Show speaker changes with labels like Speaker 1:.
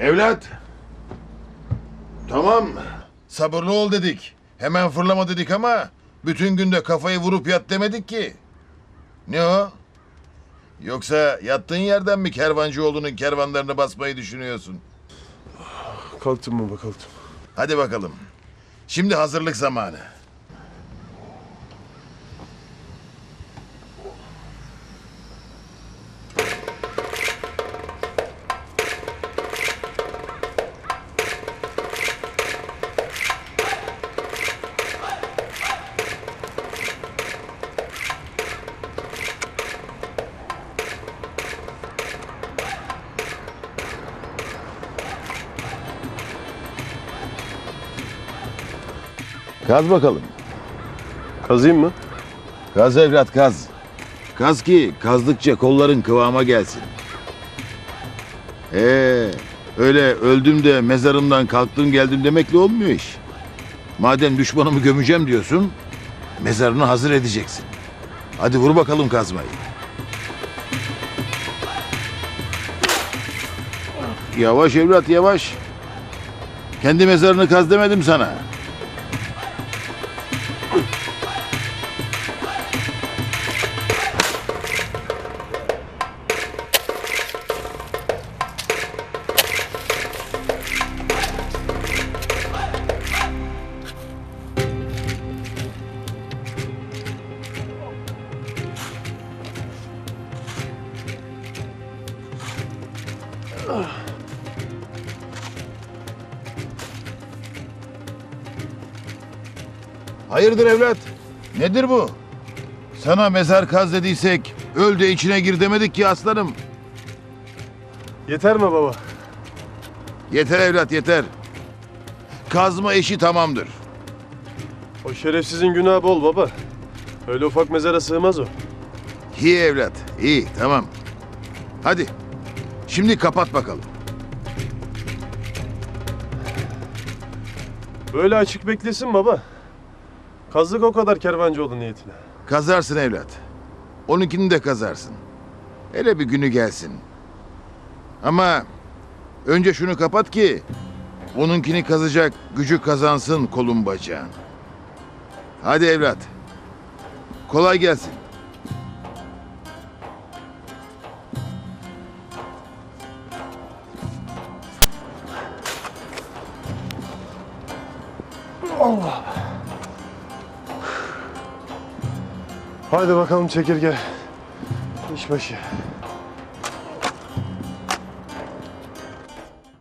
Speaker 1: Evlat. Tamam. Sabırlı ol dedik. Hemen fırlama dedik ama bütün günde kafayı vurup yat demedik ki. Ne o? Yoksa yattığın yerden mi kervancıoğlunun kervanlarını basmayı düşünüyorsun?
Speaker 2: Kalktım baba kalktım.
Speaker 1: Hadi bakalım. Şimdi hazırlık zamanı. Kaz bakalım.
Speaker 2: Kazıyım mı?
Speaker 1: Kaz evlat kaz. Kaz ki kazdıkça kolların kıvama gelsin. Ee, öyle öldüm de mezarımdan kalktım geldim demekle olmuyor iş. Madem düşmanımı gömeceğim diyorsun, mezarını hazır edeceksin. Hadi vur bakalım kazmayı. Yavaş evlat yavaş. Kendi mezarını kaz demedim sana. Hayırdır evlat? Nedir bu? Sana mezar kaz dediysek öl de içine gir demedik ki aslanım.
Speaker 2: Yeter mi baba?
Speaker 1: Yeter evlat yeter. Kazma işi tamamdır.
Speaker 2: O şerefsizin günahı bol baba. Öyle ufak mezara sığmaz o.
Speaker 1: İyi evlat iyi tamam. Hadi şimdi kapat bakalım.
Speaker 2: Böyle açık beklesin baba. Kazdık o kadar kervancıoğlu niyetine.
Speaker 1: Kazarsın evlat. Onunkini de kazarsın. Hele bir günü gelsin. Ama önce şunu kapat ki onunkini kazacak gücü kazansın kolun bacağın. Hadi evlat. Kolay gelsin.
Speaker 2: Haydi bakalım çekirge. İş başı.